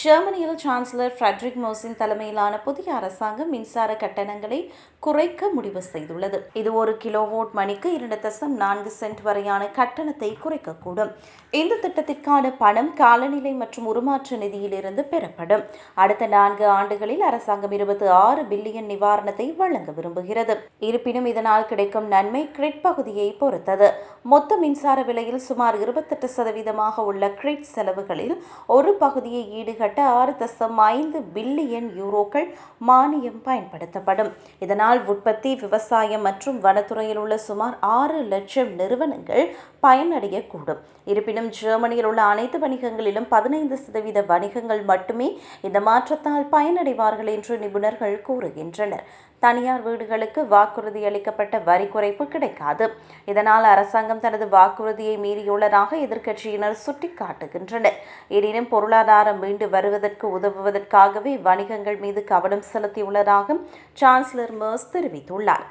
ஜெர்மனியில் chancellor Frederick Mohsin தலைமையிலான புதிய அரசாங்கம் மின்சார கட்டணங்களை குறைக்க முடிவு செய்துள்ளது. இது ஒரு கிலோவோட் மணிக்கு இரண்டு தசம் நான்கு சென்ட் வரையான கட்டணத்தை குறைக்கக்கூடும். இந்த திட்டத்திற்கான பணம் காலநிலை மற்றும் உருமாற்ற நிதியிலிருந்து பெறப்படும். அடுத்த நான்கு ஆண்டுகளில் அரசாங்கம் இருபத்தி ஆறு பில்லியன் நிவாரணத்தை வழங்க விரும்புகிறது. இருப்பினும் இதனால் கிடைக்கும் நன்மை கிரிட் பகுதியை பொறுத்தது. மொத்த மின்சார விலையில் சுமார் இருபத்தெட்டு சதவீதமாக உள்ள கிரிட் செலவுகளில் ஒரு பகுதியை ஈடுகட்ட ஆறு தசம் ஐந்து பில்லியன் யூரோக்கள் மானியம் பயன்படுத்தப்படும். இதனால் உற்பத்தி விவசாயம் மற்றும் வனத்துறையில் உள்ள சுமார் ஆறு லட்சம் நிறுவனங்கள் பயனடையக்கூடும். இருப்பினும் ஜெர்மனியில் உள்ள அனைத்து வணிகங்களிலும் பதினைந்து சதவீத வணிகங்கள் மட்டுமே இந்த மாற்றத்தால் பயனடைவார்கள் என்று நிபுணர்கள் கூறுகின்றனர். தனியார் வீடுகளுக்கு வாக்குறுதி அளிக்கப்பட்ட வரி குறைப்பு கிடைக்காது. இதனால் அரசாங்கம் தனது வாக்குறுதியை மீறியுள்ளதாக எதிர்க்கட்சியினர் சுட்டிக்காட்டுகின்றனர். எனினும் பொருளாதாரம் மீண்டு வருவதற்கு உதவுவதற்காகவே வணிகங்கள் மீது கவனம் செலுத்தியுள்ளதாக சான்சலர் மேர்ஸ் தெரிவித்துள்ளார்.